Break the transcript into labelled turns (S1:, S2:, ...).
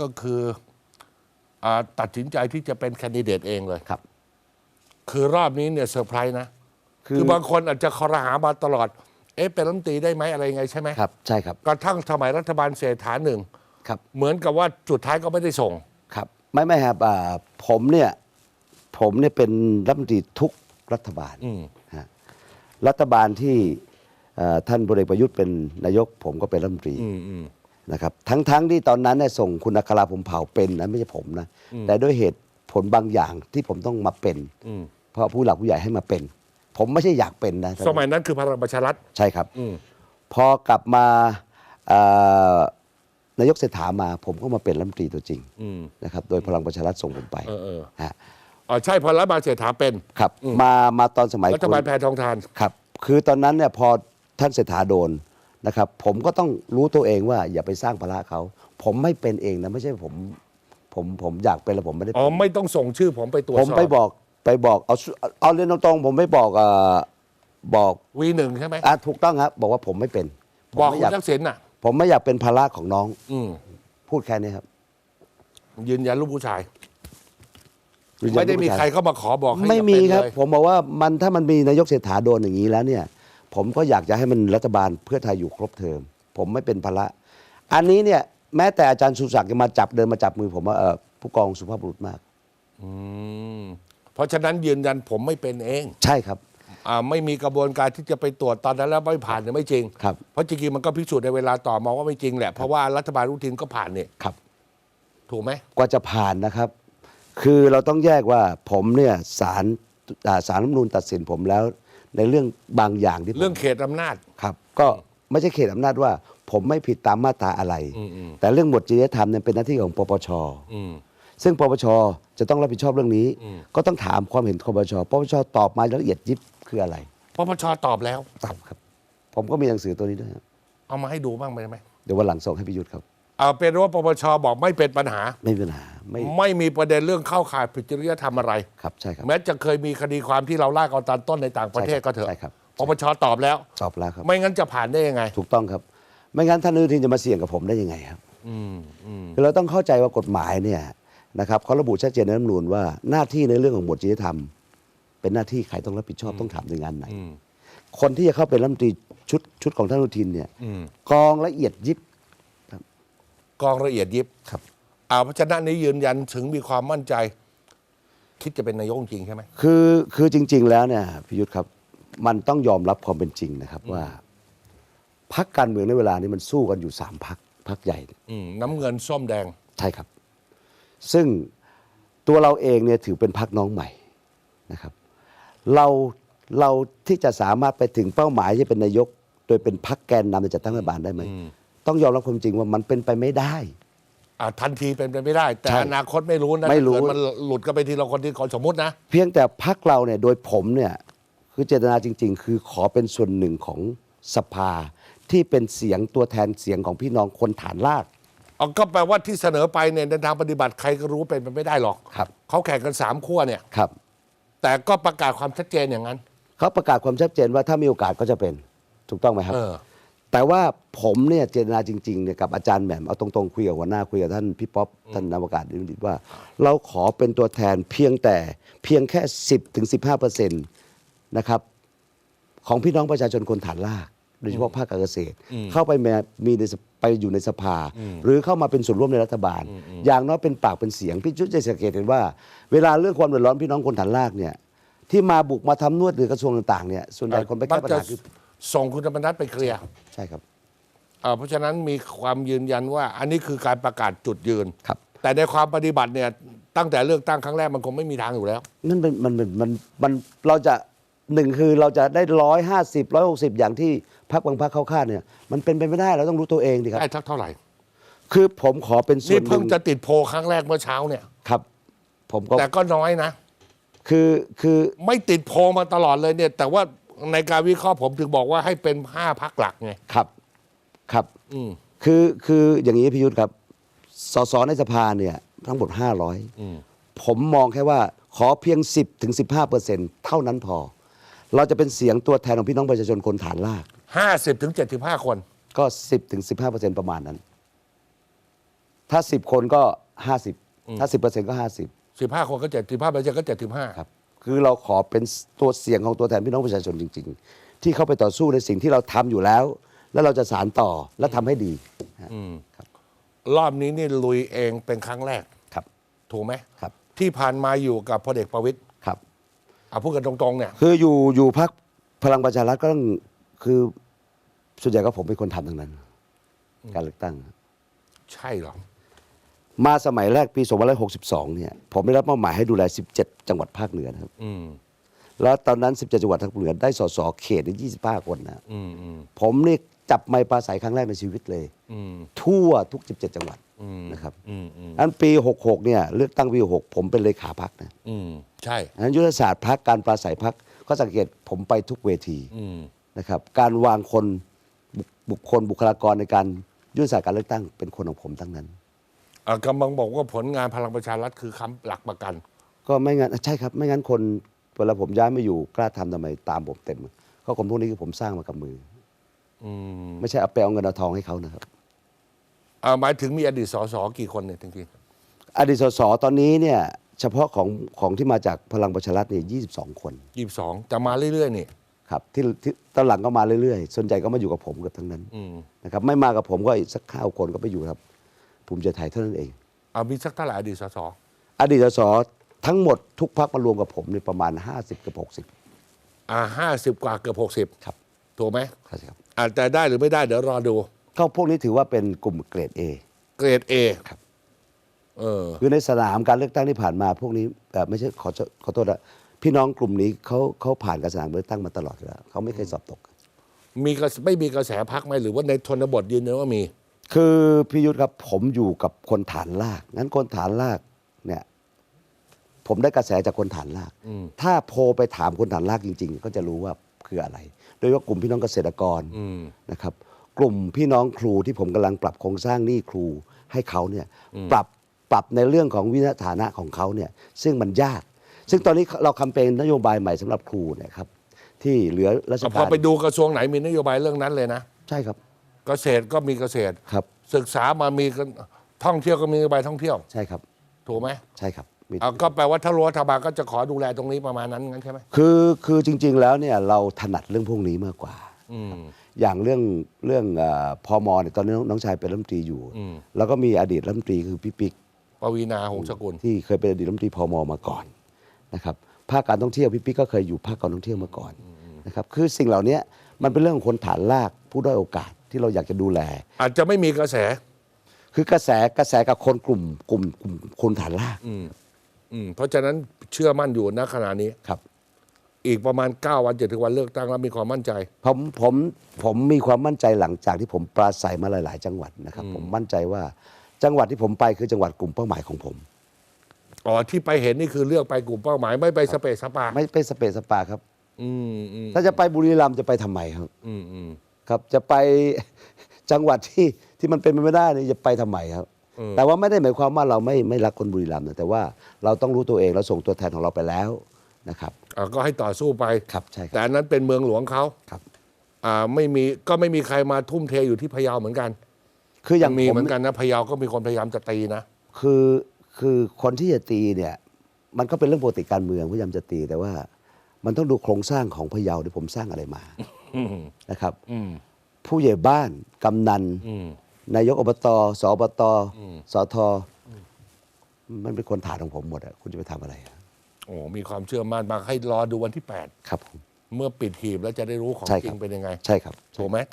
S1: ก็คืออาตัดสินใจที่จะเป็นแคนดิเดตเองเลย
S2: ครับ
S1: คือรอบนี้เนี่ยเซอร์ไพรส์นะ
S2: คือ
S1: คือบางคนอาจจะคอรหามาตลอด เอ๊ะเป็นรัฐมนตรีได้ไหมอะไรยังไงใช่ไหม
S2: ครับใช่ครับ
S1: กระทั่งสมัยรัฐบาลเศรษฐาหนึ่ง
S2: ครับ
S1: เหมือนกับว่าจุดท้ายก็ไม่ได้ส่ง
S2: ครับ ไม่ไม่ครับอ่าผมเนี่ยผมเนี่ยเป็นรัฐมนตรีทุกรัฐบาล
S1: อืม
S2: ฮะรัฐบาลที่เอ่อท่านพลเอกประยุทธ์เป็นนายก ผมก็เป็นรัฐมนตรี
S1: อืมอืม
S2: นะครับทั้งทั้งที่ตอนนั้นเนี่ยส่งคุณอัคราผมเผาเป็นนะไม่ใช่ผมนะแต่ด้วยเหตุผลบางอย่างที่ผมต้องมาเป็น
S1: อืม
S2: เพราะผู้หลักผู้ใหญ่ให้มาเป็น ผมไม่ใช่อยากเป็นนะ
S1: สมัยนั้นคือพลังประชารัฐ
S2: ใช่ครับ
S1: อืม
S2: พอกลับมาเอ่อนายกเศรษฐามาผมก็มาเป็นรัฐมนตรีตัวจริง
S1: อืม
S2: นะครับโดยพลังประชารัฐส่งผมไป
S1: เออเออ
S2: ฮะ
S1: อ๋อใช่พอรัฐบาลเศรษฐาเป็น
S2: ครับ มามาตอนสมัย
S1: รัฐบาล
S2: คุณ
S1: แพทองทาน
S2: ครับ คือตอนนั้นเนี่ยพอท่านเศรษฐาโดน นะครับผมก็ต้องรู้ตัวเองว่าอย่าไปสร้างภาระเขาผมไม่เป็นเองนะไม่ใช่ผมผมผมอยากเป็นแล้วผมไม่ได้
S1: อ๋อ
S2: เป็น
S1: ไม่ต้องส่งชื่อผมไปตรวจ
S2: ผม
S1: สอบ
S2: ไปบอกไปบอกเอาสุเอาเรียนตรงๆผมไม่บอกเอ่อบอก
S1: วีหนึ่งใช่ไหม
S2: อะถูกต้องครับบอกว่าผมไม่เป็นผม
S1: บอก
S2: ไม่
S1: คุ
S2: อยา
S1: ณ
S2: ก
S1: ทักษิณน่ะ
S2: ผมไม่อยากเป็นภาระของน้อง
S1: อืม
S2: พูดแค่นี้ครับ
S1: ยืนยันลูกผู้ชาย
S2: ยืนยัน
S1: ไม่ได้มี
S2: ผู้ชาย
S1: ใครเข้ามาขอบอกให้
S2: ไม่
S1: อย่า
S2: มี
S1: เป็น
S2: ครับ
S1: เลย
S2: ผมบอกว่ามันถ้ามันมีนายกเศรษฐาโดนอย่างนี้แล้วเนี่ย ผมก็อยากจะให้มันรัฐบาลเพื่อไทยอยู่ครบเทอม ผมไม่เป็นภาระ อันนี้เนี่ยแม้แต่อาจารย์สุศักดิ์จะมาจับเดินมาจับมือผมว่าเออผู้กองสุภาพบุรุษมาก
S1: อืมเพราะฉะนั้นยืนยันผมไม่เป็นเอง
S2: ใช่ครับ
S1: อ่าไม่มีกระบวนการที่จะไปตรวจตอนนั้นแล้วไม่ผ่านเนี่ยไม่จริง
S2: ครับ
S1: เพราะจริงๆมันก็พิสูจน์ในเวลาต่อมาว่าไม่จริงแหละเพราะว่ารัฐบาลรุทินก็ผ่านเนี่ย
S2: ครับ
S1: ถูกไหม
S2: กว่าจะผ่านนะครับ คือเราต้องแยกว่าผมเนี่ยสารอ่าสารรัฐธรรมนูญตัดสินผมแล้ว ในเรื่องบางอย่างที่ผม
S1: เรื่องเขตอำนาจ
S2: ครับ ก็ไม่ใช่เขตอำนาจว่า ผมไม่ผิดตามมาตราอะไร
S1: อืมอืม
S2: แต่เรื่องบทจริยธรรมเนี่ยเป็นหน้าที่ของปปช
S1: อืม
S2: ซึ่งปปชจะต้องรับผิดชอบเรื่องนี้
S1: อืม
S2: ก็ต้องถามความเห็นของปปชปปชตอบมาละเอียดยิบคืออะไร
S1: ปปชตอบแล้ว
S2: ตอบครับ ผมก็มีหนังสือตัวนี้ด้วยครับ
S1: เอามาให้ดูบ้างไหมไหม
S2: เดี๋ยววันหลังส่งให้พิยุทธ์ครับ
S1: เอาเป็นว่าปปชบอกไม่เป็นปัญหา
S2: ไม่มีปัญหาไม่
S1: ไม่มีประเด็นเรื่องเข้าข่ายผิดจริยธรรมอะไร
S2: ครับใช่ครับ
S1: แม้จะเคยมีคดีความที่เราลากเอาตอนต้นในต่างประเทศก็เถอะ
S2: ใช่ครับ
S1: ปปชตอบแล้ว
S2: ตอบแล้วครับ
S1: ไม่งั้นจะผ่านได้ยังไง
S2: ถูกต้องครับ ไม่งั้นท่านอนุทินจะมาเสี่ยงกับผมได้ยังไงครับ
S1: อืมอืม
S2: คือเราต้องเข้าใจว่ากฎหมายเนี่ยนะครับเขาระบุชัดเจนในรัฐธรรมนูญว่าหน้าที่ในเรื่องของบทจริยธรรม เป็นหน้าที่ใครต้องรับผิดชอบต้องถามหน่วยงานไหน
S1: อืม
S2: คนที่จะเข้าเป็นรัฐมนตรีชุดชุดของท่านอนุทินเนี่ย
S1: อืม
S2: กองละเอียดยิบ
S1: กองละเอียดยิบ
S2: ครับ
S1: เอาเพราะฉะนั้นนี้ยืนยันถึงมีความมั่นใจ คิดจะเป็นนายกจริงใช่ไหม
S2: คือคือจริง ๆ แล้วเนี่ยพิยุทธ์ครับ มันต้องยอมรับความเป็นจริงนะครับว่าพักการเมืองในเวลานี้มันสู้กันอยู่สามพักพักใหญ่เนี่ย
S1: อืมน้ำเงินส้มแดง
S2: ใช่ครับ ซึ่งตัวเราเองเนี่ยถือเป็นพักน้องใหม่นะครับ เราเราที่จะสามารถไปถึงเป้าหมายที่เป็นนายก โดยเป็นพักแกนนำในจัดตั้งรัฐบาลได้ไหม ต้องยอมรับความจริงว่ามันเป็นไปไม่ได้
S1: อ่าทันทีเป็นไปไม่ได้ แต่
S2: ใช่
S1: อนาคตไม่รู้นะ
S2: ไม่รู้
S1: ถ้าเกิดมันหลุดกันไปทีละคนที่ขอสมมตินะ
S2: เพียงแต่พักเราเนี่ยโดยผมเนี่ยคือเจตนาจริง ๆ คือขอเป็นส่วนหนึ่งของสภาที่เป็นเสียงตัวแทนเสียงของพี่น้องคนฐานราก
S1: เอาก็แปลว่าที่เสนอไปเนี่ยในทางปฏิบัติใครก็รู้เป็นไปไม่ได้หรอก
S2: ครับ
S1: เขาแข่งกันสามขั้วเนี่ย
S2: ครับ
S1: แต่ก็ประกาศความชัดเจนอย่างนั้น
S2: เขาประกาศความชัดเจนว่าถ้ามีโอกาสก็จะเป็นถูกต้องไหมครับ
S1: เออ
S2: แต่ว่าผมเนี่ยเจตนาจริงๆเนี่ยกับอาจารย์แหม่มเอาตรงๆคุยกับหัวหน้าคุยกับท่านพี่ป๊อปท่านนวากาศดิมิตว่า เราขอเป็นตัวแทนเพียงแต่เพียงแค่ 10ถึง15เปอร์เซ็นต์นะครับ ของพี่น้องประชาชนคนฐานราก โดยเฉพาะภาคการเกษตร เข้าไปมามีในสไปอยู่ในสภา หรือเข้ามาเป็นส่วนร่วมในรัฐบาล อย่างน้อยเป็นปากเป็นเสียงพี่ชุดจะสังเกตเห็นว่า เวลาเรื่องความเดือดร้อนพี่น้องคนฐานรากเนี่ยที่มาบุกมาทำนวดหรือกระทรวงต่างๆเนี่ยส่วนใหญ่คนไปแก้ปัญหาคือ
S1: ส่งคุณธรรมนัฐไปเคลียร์
S2: ใช่ครับ
S1: เอ่อเพราะฉะนั้นมีความยืนยันว่า อันนี้คือการประกาศจุดยืน
S2: ครับ
S1: แต่ในความปฏิบัติเนี่ยตั้งแต่เลือกตั้งครั้งแรกมันคงไม่มีทางอยู่แล้ว
S2: นั่นเป็นมันมันมันมันเราจะหนึ่งคือเราจะได้ร้อยห้าสิบร้อยหกสิบอย่างที่พักบางพักเขาคาดเนี่ย มันเป็นไปไม่ได้เราต้องรู้ตัวเองดิครับ
S1: ได้ทักเท่าไหร่
S2: คือผมขอเป็นส่
S1: นี่
S2: วนห
S1: เพิ่
S2: นึ่
S1: ง
S2: ง
S1: จะติดโพลครั้งแรกเมื่อเช้าเนี่ย
S2: ครับ ผมก็
S1: แต่ก็น้อยนะ
S2: คือคือ
S1: ไม่ติดโพลมาตลอดเลยเนี่ย แต่ว่า ในการวิเคราะห์ผมถึงบอกว่าให้เป็นห้าพักหลักไง
S2: ครับ ครับ
S1: อืม
S2: คือคืออย่างนี้พิยุทธ์ครับ สสในสภาเนี่ย ทั้งหมด500 ผมมองแค่ว่าขอเพียง 10ถึง15เปอร์เซ็นต์เท่านั้นพอ เราจะเป็นเสียงตัวแทนของพี่น้องประชาชนคนฐานราก
S1: ห้าสิบถึงเจ็ดสิบห้าคน
S2: ก็ 10ถึง15เปอร์เซ็นต์ประมาณนั้น ถ้าสิบคนก็ห้าสิบถ้าสิบเปอร์เซ็นต์ก็ห้าสิบ
S1: สิบห้าคนก็เจ็ดสิบห้าเปอร์เซ็นต์ก็เจ็ดสิบห้า
S2: ครับ คือเราขอเป็นตัวเสียงของตัวแทนพี่น้องประชาชนจริง ๆ ที่เข้าไปต่อสู้ในสิ่งที่เราทำอยู่แล้ว แล้วเราจะสารต่อและทำให้ดี
S1: รอบนี้นี่ลุยเองเป็นครั้งแรก
S2: ครับ
S1: ถูกไหม
S2: ครับ
S1: ที่ผ่านมาอยู่กับพลเอกประวิตย
S2: ครับ
S1: เอาพูดกันตรงๆเนี่ย
S2: คืออยู่อยู่พักพลังประชารัฐก็ต้องคือส่วนใหญ่ก็ผมเป็นคนทำทั้งนั้น การเลือกตั้ง
S1: ใช่เหรอ
S2: มาสมัยแรกปี2562 เนี่ย ผมได้รับมอบหมายให้ดูแล 17 จังหวัดภาคเหนือนะครับ
S1: อืม
S2: แล้วตอนนั้น 17 จังหวัดภาคเหนือได้สสเขตได้25 คนนะ
S1: อืมอืม
S2: ผมนี่จับไมค์ปราศัยครั้งแรกในชีวิตเลย
S1: อืม
S2: ทั่วทุก 17 จังหวัด
S1: อืม
S2: นะครับ
S1: อืมอืม
S2: อันปี 66 เนี่ย เลือกตั้งปี66ผมเป็นเลขาพักนะ
S1: อืมใช่
S2: อันยุทธศาสตร์พักการปราศัยพักก็สังเกตผมไปทุกเวที
S1: อืม
S2: นะครับ การวางคนบุคบุคคลบุคลากรในการยุทธศาสตร์การเลือกตั้งเป็นคนของผมทั้งนั้น
S1: อะ กำลังบอกว่าผลงานพลังประชารัฐคือคำหลักประกัน
S2: ก็ไม่งั้นใช่ครับ ไม่งั้นคนเวลาผมย้ายมาอยู่กล้าทำทำไมตามผมเต็มก็คนพวกนี้คือผมสร้างมากับมือ
S1: อืม
S2: ไม่ใช่เอาไปเอาเงินเอาทองให้เขานะครับ
S1: อ่าหมายถึงมีอดีตสสกี่คนเนี่ยจริง
S2: อดีตสสตอนนี้เนี่ยเฉพาะของของที่มาจากพลังประชารัฐเนี่ย22คน
S1: ๆยี่สิบสองจะมาเรื่อยๆนี่
S2: ครับที่ที่ตอนหลังก็มาเรื่อยๆ ส่วนใหญ่ก็มาอยู่กับผมกับทั้งนั้น
S1: อืม
S2: นะครับไม่มากับผมก็อีกสักข้าวคนก็ไปอยู่ครับ ภูมิใจไทยเท่านั้นเอง
S1: เอามีสักเท่าไหร่อดีตสส
S2: อดีตสสทั้งหมดทุกพักมารวมกับผมในยประมาณ 50กับ60
S1: อ่าห้าสิบกว่าเกือบหกสิบ
S2: ครับ
S1: ถูกไหม
S2: ครับ
S1: อาจจะได้หรือไม่ได้เดี๋ยวรอดู
S2: ก็พวกนี้ถือว่าเป็นกลุ่มเกรด A
S1: เกรดเอ
S2: ครับ
S1: เออ
S2: คือในสนามการเลือกตั้งที่ผ่านมาพวกนี้เอ่อไม่ใช่ขอโทษขอโทษนะพี่น้องกลุ่มนี้เขาเขาผ่านการสนามเลือกตั้งมาตลอดอยู่แล้วเขาไม่เคยสอบตก
S1: มีกระไม่มีกระแสพักไหมหรือว่าในชนบทยืนยันว่ามี
S2: คือพี่ยุทธครับผมอยู่กับคนฐานลากงั้นคนฐานลากเนี่ย ผมได้กระแสจากคนฐานลาก
S1: อืม
S2: ถ้าโพลไปถามคนฐานลากจริง ๆ ก็จะรู้ว่าคืออะไร โดยเฉพาะกลุ่มพี่น้องเกษตรกร
S1: อืม
S2: นะครับ กลุ่มพี่น้องครูที่ผมกำลังปรับโครงสร้างหนี้ครูให้เขาเนี่ยปรับปรับในเรื่องของวินาฐานะของเขาเนี่ย ซึ่งมันยาก ซึ่งตอนนี้เราคำเปญนโยบายใหม่สำหรับครูเนี่ยครับ ที่เหลือราช
S1: พ
S2: กา
S1: อ
S2: ร
S1: ไปดูกระทรวงไหนมีนโยบายเรื่องนั้นเลยนะ
S2: ใช่ครับ
S1: เกษตรก็มีเกษตร
S2: ครับ
S1: ศึกษามามีกันท่องเที่ยวก็มีนโยบายท่องเที่ยว
S2: ใช่ครับ
S1: ถูกไหม
S2: ใช่ครับมี
S1: เอาก็แปลว่าถ้ารัฐบาลก็จะขอดูแลตรงนี้ประมาณนั้นงั้นใช่ไหม
S2: คือคือจริง ๆ แล้วเนี่ยเราถนัดเรื่องพวกนี้มากกว่า
S1: อืม
S2: อย่างเรื่องเรื่องเออพมเนี่ยตอนนี้น้องน้องชายเป็นรัฐมนตรีอยู่
S1: อืม
S2: แล้วก็มีอดีตรัฐมนตรีคือพี่ปิ๊ก
S1: ปวีนาหงสกุล
S2: ที่เคยเป็นอดีตรัฐมนตรีพมมาก่อนนะครับภาคการท่องเที่ยวพี่ปิ๊กก็เคยอยู่ภาคการท่องเที่ยวมาก่อนนะครับคือสิ่งเหล่านี้มันเป็นเรื่องของคนฐานลากผู้ด้อยโอกาส ที่เราอยากจะดูแล
S1: อาจจะไม่มีกระแส
S2: คือกระแสกระแสกับคนกลุ่มกลุ่มกลุ่มคนฐานลาก
S1: อืมอืมเพราะฉะนั้นเชื่อมั่นอยู่ณขณะนี้
S2: ครับ
S1: อีกประมาณ 9 วันจะถึงวันเลือกตั้งแล้วมีความมั่นใจ
S2: ผมผมผมมีความมั่นใจหลังจากที่ผมปราศัยมาหลาย ๆ จังหวัดนะครับ ผมมั่นใจว่าจังหวัดที่ผมไปคือจังหวัดกลุ่มเป้าหมายของผม
S1: อ๋อที่ไปเห็นนี่คือเลือกไปกลุ่มเป้าหมายไม่ไปสเปซสปา
S2: ไม่ไปสเปซสปาครับ
S1: อืมอืม
S2: ถ้าจะไปบุรีรัมย์จะไปทำไมครับ
S1: อืมอืม
S2: ครับจะไปจังหวัดที่ที่มันเป็นไปไม่ได้นี่จะไปทำไมครับ แต่ว่าไม่ได้หมายความว่าเราไม่ไม่รักคนบุรีรัมย์นะแต่ว่าเราต้องรู้ตัวเองเราส่งตัวแทนของเราไปแล้วนะครับ
S1: อ่าก็ให้ต่อสู้ไป
S2: ครับใช่ค
S1: แต่
S2: รับ
S1: อันนั้นเป็นเมืองหลวงเขา
S2: ครับ
S1: อ่าไม่มีก็ไม่มีใครมาทุ่มเทอยู่ที่พะเยาเหมือนกัน
S2: คืออย่าง
S1: มี
S2: ผม
S1: เหมือนกันนะพะเยาก็มีคนพยายามจะตีนะ
S2: คือคือคนที่จะตีเนี่ย มันก็เป็นเรื่องปกติการเมืองพยายามจะตีแต่ว่า มันต้องดูโครงสร้างของพะเยาที่ผมสร้างอะไรมา
S1: อืม
S2: นะครับ
S1: อืม
S2: ผู้ใหญ่บ้านกำนัน
S1: อืม
S2: นายกอบตสอบต
S1: อืม
S2: สทมันเป็นคนฐานของผมหมดอะคุณจะไปทำอะไรอะ
S1: โอ้มีความเชื่อมั่นมากให้รอดูวันที่
S2: ครับผม
S1: 8เมื่อปิดหีบแล้วจะได้รู้ของ
S2: ใช่
S1: จ
S2: ค
S1: ริ
S2: รับ
S1: งเป็นยังไง
S2: ใช่ครับ
S1: ถูกไหม